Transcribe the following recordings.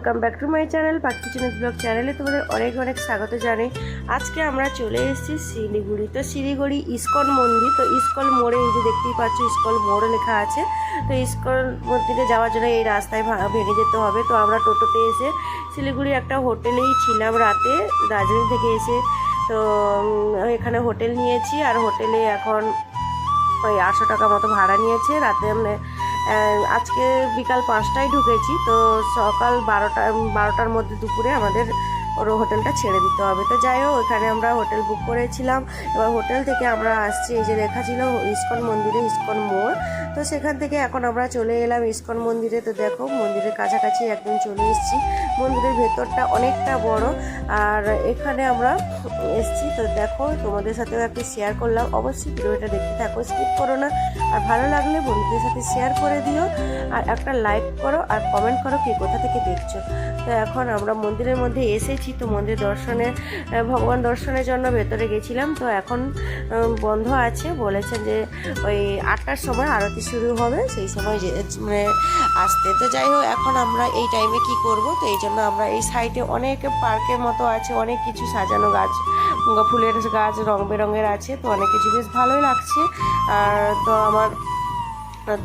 Welcome back to my channel Pakhi চিনেস blog চ্যানেলে তোমাদের অনেক অনেক স্বাগত জানাই। আজকে আমরা চলে এসেছি শিলিগুড়ি। তো শিলিগুড়ি ইস্কন মন্দির তো ইস্কন মোড়ে এই যে দেখতেই পাচ্ছ ইস্কন মোড় লেখা আছে। তো ইস্কন মন্দিরে যাওয়ার জন্য এই রাস্তায় ভেঙে যেতে হবে। তো আমরা টোটোতে এসে শিলিগুড়ি একটা হোটেলেই ছিলাম রাতে দার্জিলিং থেকে এসে। তো এখানে হোটেল নিয়েছি আর হোটেলে এখন ওই আটশো টাকা মতো ভাড়া নিয়েছে। রাতে আহ, আজকে বিকাল পাঁচটায় ঢুকেছি তো সকাল বারোটা বারোটার মধ্যে দুপুরে আমাদের ওর হোটেলটা ছেড়ে দিতে হবে। তো যাই হোক, ওখানে আমরা হোটেল বুক করেছিলাম। এবার হোটেল থেকে আমরা আসছি, এই যে লেখা ছিল ইস্কন মন্দিরে ইস্কন মোড়। তো সেখান থেকে এখন আমরা চলে এলাম ইস্কন মন্দিরে। তো দেখো, মন্দিরের কাছাকাছি একদম চলে এসেছি। মন্দিরের ভেতরটা অনেকটা বড়। আর এখানে আমরা এসেছি। তো দেখো, তোমাদের সাথেও একটু শেয়ার করলাম। অবশ্যই ভিডিওটা দেখতে থাকো স্কিপ করো না। আর ভালো লাগলে বন্ধুদের সাথে শেয়ার করে দিও। আর একটা লাইক করো, আর কমেন্ট করো, কি কোথা থেকে দেখছ। তো এখন আমরা মন্দিরের মধ্যে এসেছি। তো মন্দির দর্শনে ভগবান দর্শনের জন্য ভেতরে গেছিলাম। তো এখন বন্ধ আছে। বলেছেন যে ওই আটটার সময় আরতি শুরু হবে, সেই সময় মানে আসতে। তো যাই হোক, এখন আমরা এই টাইমে কি করব? তো এই জন্য আমরা এই সাইডে অনেক পার্কের মতো আছে, অনেক কিছু সাজানো গাছ ফুলের গাছ রং বেরঙের আছে। তো অনেক কিছু বেশ ভালোই লাগছে। আর তো আমার,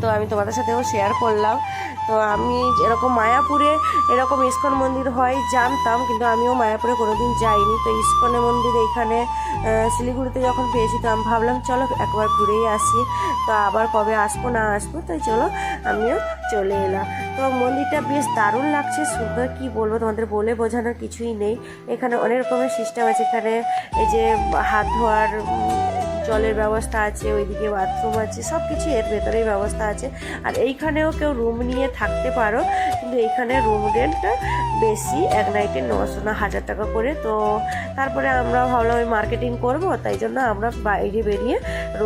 তো আমি তোমাদের সাথেও শেয়ার করলাম। তো আমি এরকম মায়াপুরে এরকম ইস্কন মন্দির হয়, জানতাম, কিন্তু আমিও মায়াপুরে কোনোদিন যাইনি। তো ইস্কনের মন্দির এখানে শিলিগুড়িতে যখন পেয়েছি, তো আমি ভাবলাম, চলো একবার ঘুরেই আসি। তো আবার কবে আসব, না আসব, তাই চলো, আমিও চলে এলাম। তো মন্দিরটা বেশ দারুণ লাগছে, সুন্দর, কি বলব তোমাদের, বলে বোঝানোর কিছুই নেই। এখানে অনেক রকমের সিস্টেম আছে, এখানে এই যে হাত ধোয়ার জলের ব্যবস্থা আছে, ওইদিকে বাথরুম আছে সব কিছু এর ভেতরেই ব্যবস্থা আছে। আর এইখানেও কেউ রুম নিয়ে থাকতে পারো, কিন্তু এইখানে রুম রেন্টটা বেশি, এক নাইটে নশো না হাজার টাকা করে। তো তারপরে আমরা ভাবলাম ওই মার্কেটিং করব, তাই জন্য আমরা বাইরে বেরিয়ে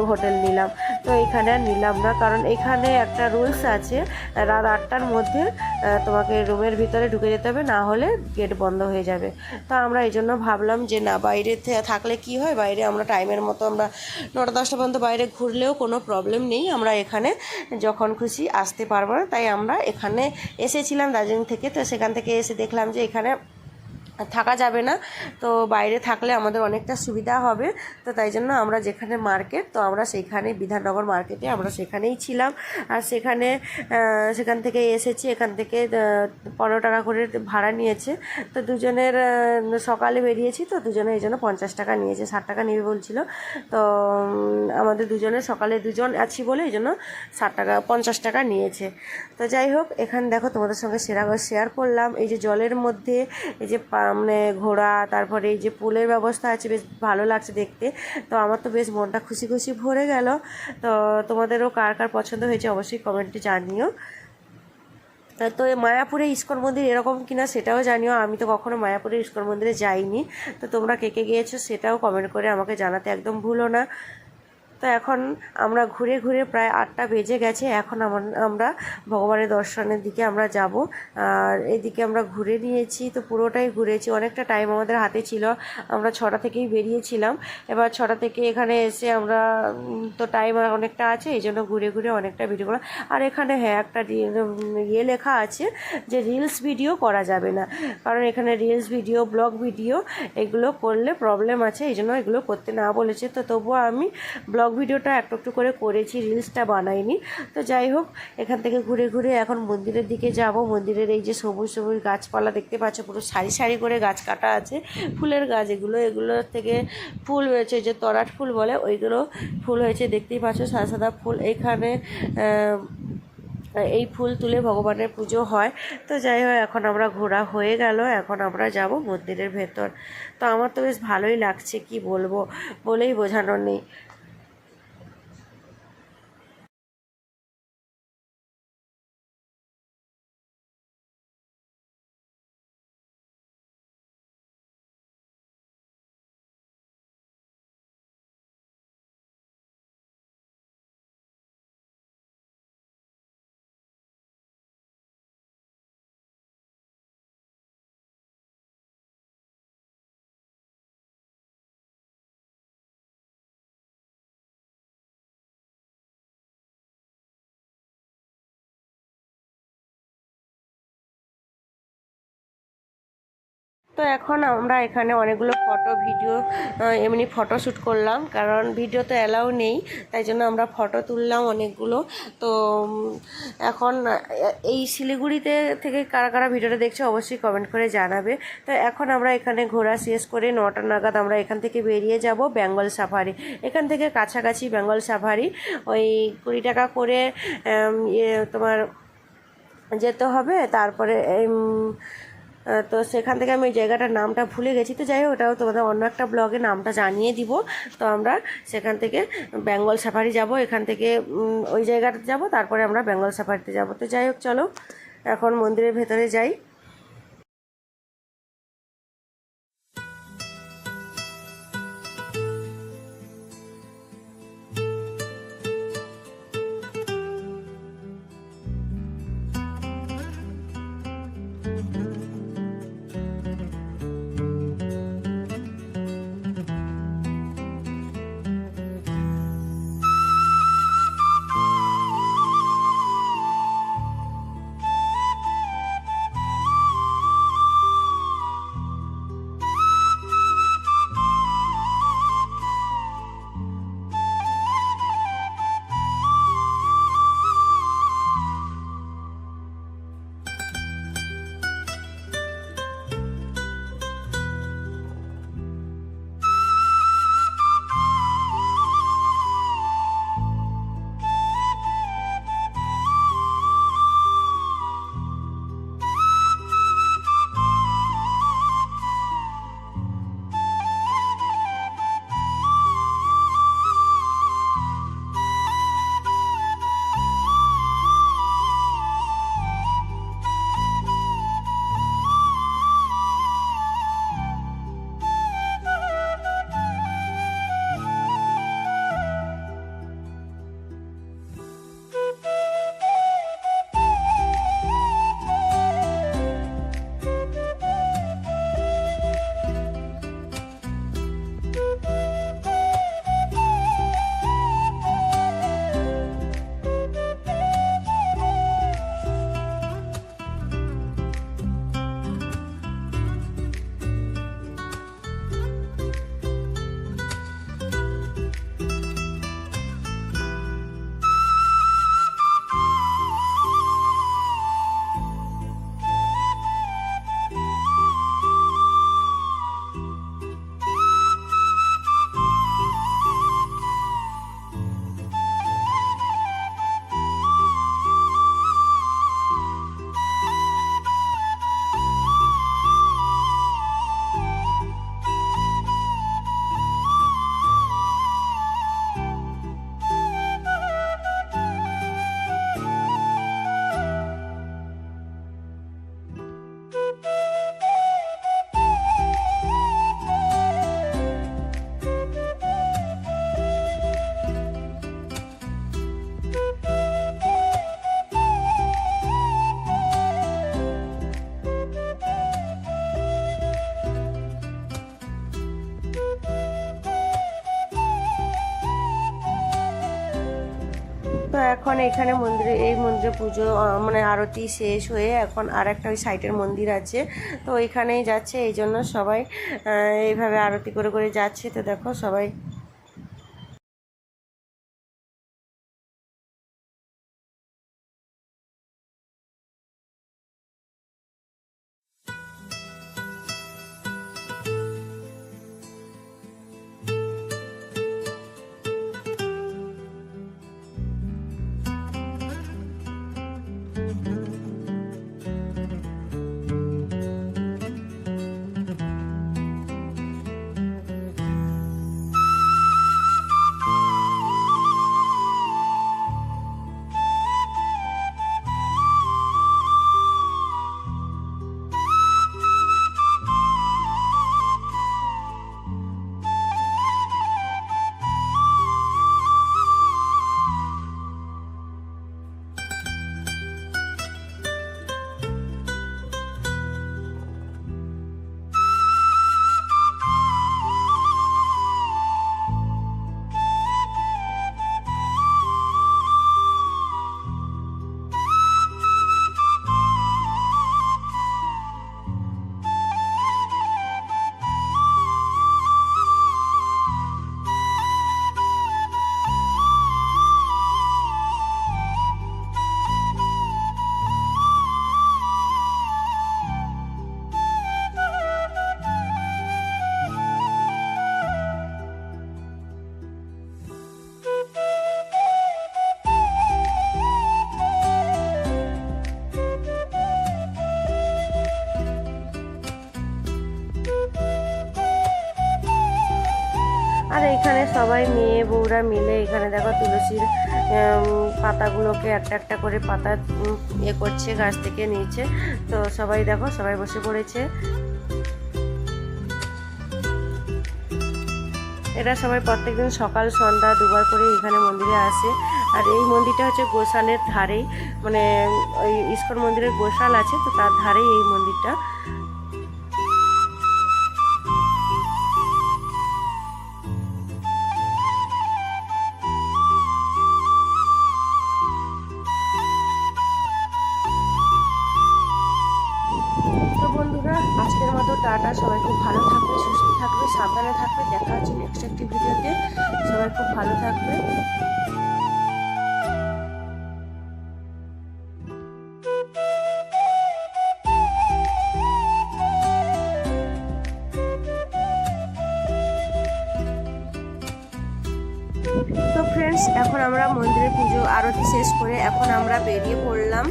হোটেল নিলাম। তো এখানে আর নিলাম না, কারণ এখানে একটা রুলস আছে। রাত আটটার মধ্যে তোমাকে রুমের ভিতরে ঢুকে যেতে হবে, না হলে গেট বন্ধ হয়ে যাবে। তো আমরা এই জন্য ভাবলাম যে, না, বাইরে থাকলে কি হয়? বাইরে আমরা টাইমের মতো আমরা নটা দশটা পর্যন্ত বাইরে ঘুরলেও কোনো প্রবলেম নেই। আমরা এখানে যখন খুশি আসতে পারব না, তাই আমরা এখানে এসেছিলাম দার্জিলিং থেকে। তো সেখান থেকে এসে দেখলাম যে, এখানে থাকা যাবে না। তো বাইরে থাকলে আমাদের অনেকটা সুবিধা হবে। তো তাই জন্য আমরা যেখানে মার্কেট, তো আমরা সেইখানে বিধাননগর মার্কেটে আমরা সেখানেই ছিলাম। আর সেখানে সেখান থেকে এসেছি, এখান থেকে পনেরো টাকা করে ভাড়া নিয়েছে। তো দুজনের সকালে বেরিয়েছি, তো দুজনে এই জন্য পঞ্চাশ টাকা নিয়েছে, ষাট টাকা নেবে বলছিল। তো আমাদের দুজনের সকালে দুজন আছি বলে এই জন্য ষাট টাকা, পঞ্চাশ টাকা নিয়েছে। তো যাই হোক, এখানে দেখো তোমাদের সঙ্গে সেরা, শেয়ার করলাম। এই যে জলের মধ্যে, এই যে পা- মানে ঘোড়া তারপরে এই যে পুলের ব্যবস্থা আছে, বেশ ভালো লাগছে দেখতে। তো আমার তো বেশ মনটা খুশি খুশি ভরে গেল। তো তোমাদেরও কার কার পছন্দ হয়েছে অবশ্যই কমেন্টে জানিও। তো এই মায়াপুরে ইস্কন মন্দির এরকম কিনা সেটাও জানিও। আমি তো কখনো মায়াপুরে ইস্কন মন্দিরে যাইনি। তো তোমরা কে কে গিয়েছো সেটাও কমেন্ট করে আমাকে জানাতে একদম ভুলো না। তো এখন আমরা ঘুরে ঘুরে প্রায় আটটা বেজে গেছে। এখন আমার ভগবানের দর্শনের দিকে আমরা যাব। আর এদিকে আমরা ঘুরে নিয়েছি, তো পুরোটাই ঘুরেছি। অনেকটা টাইম আমাদের হাতে ছিল। আমরা ছটা থেকেই বেরিয়েছিলাম। এবার ছটা থেকে এখানে এসে আমরা তো টাইম অনেকটা আছে, এই জন্য ঘুরে ঘুরে অনেকটা ভিডিও করা আর এখানে হ্যাঁ একটা ইয়ে লেখা আছে যে রিলস ভিডিও করা যাবে না। কারণ এখানে রিলস ভিডিও ব্লগ ভিডিও এগুলো করলে প্রবলেম আছে। এই জন্য এগুলো করতে না বলেছে। তো তবুও আমি ব্লগ ভিডিওটা একটু একটু করে করেছি রিলসটা বানাইনি। তো যাই হোক, এখান থেকে ঘুরে ঘুরে এখন মন্দিরের দিকে যাব। মন্দিরের এই যে সবুজ সবুজ গাছপালা দেখতে পাচ্ছ, পুরো সারি সারি করে গাছ কাটা আছে। ফুলের গাছ এগুলো এগুলোর থেকে ফুল হয়েছে যে তরাট ফুল বলে, ওইগুলো ফুল হয়েছে, দেখতেই পাচ্ছ, সাদা সাদা ফুল। এখানে এই ফুল তুলে ভগবানের পুজো হয়। তো যাই হোক, এখন আমরা ঘোরা হয়ে গেল, এখন আমরা যাব মন্দিরের ভেতর। তো আমার তো বেশ ভালোই লাগছে, কি বলব, বলেই বোঝানো নেই। তো এখন আমরা এখানে অনেকগুলো ফটো, ভিডিও এমনি ফটো শ্যুট করলাম। কারণ ভিডিও তো অ্যালাউ নেই, তাই জন্য আমরা ফটো তুললাম অনেকগুলো। তো এখন এই শিলিগুড়িতে থেকে কারা কারা ভিডিওটা দেখছে অবশ্যই কমেন্ট করে জানাবে। তো এখন আমরা এখানে ঘোরা শেষ করে নটা নাগাদ আমরা এখান থেকে বেরিয়ে যাব বেঙ্গল সাফারি এখান থেকে কাছাকাছি বেঙ্গল সাফারি ওই কুড়ি টাকা করে ইয়ে তোমার যেতে হবে, তারপরে তো সেখান থেকে আমি ওই জায়গাটার নামটা ভুলে গেছি। তো যাই হোক, ওটাও তোমাদের অন্য একটা ব্লগে নামটা জানিয়ে দিব। তো আমরা সেখান থেকে বেঙ্গল সাফারি যাব, এখান থেকে ওই জায়গাটাতে যাব, তারপরে আমরা বেঙ্গল সাফারিতে যাব। তো যাই হোক, চলো, এখন মন্দিরের ভেতরে যাই। এখন এখানে মন্দিরে, এই মন্দিরে পুজো মানে আরতি শেষ হয়ে এখন আর একটা ওই সাইডের মন্দির আছে। তো ওইখানেই যাচ্ছে এই জন্য সবাই এইভাবে আরতি করে করে যাচ্ছে। তো দেখো সবাই বউরা মিলে এখানে দেখো তুলসীর পাতাগুলোকে একটা একটা করে পাতা ইয়ে করছে, গাছ থেকে নিয়েছে। তো সবাই দেখো, সবাই বসে পড়েছে। এরা সবাই প্রত্যেকদিন সকাল, সন্ধ্যা দুবার করে এখানে মন্দিরে আসে। আর এই মন্দিরটা হচ্ছে গোশালের ধারেই মানে ওই ইস্কন মন্দিরের গোশাল আছে, তো তার ধারেই এই মন্দিরটা। আরতি শেষ করে এখন আমরা বেরিয়ে পড়লাম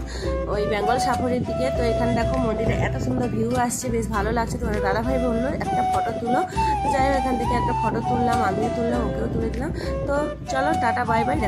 ওই বেঙ্গল সাফরের দিকে। তো এখানে দেখো মন্দিরে এত সুন্দর ভিউ আসছে, বেশ ভালো লাগছে। তোমাদের দাদাভাই বলল, একটা ফটো তুলো। তো যাই হোক, এখান থেকে একটা ফটো তুললাম, আমিও তুললাম, ওকেও তুলে দিলাম। তো চলো, টাটা, বাই বাই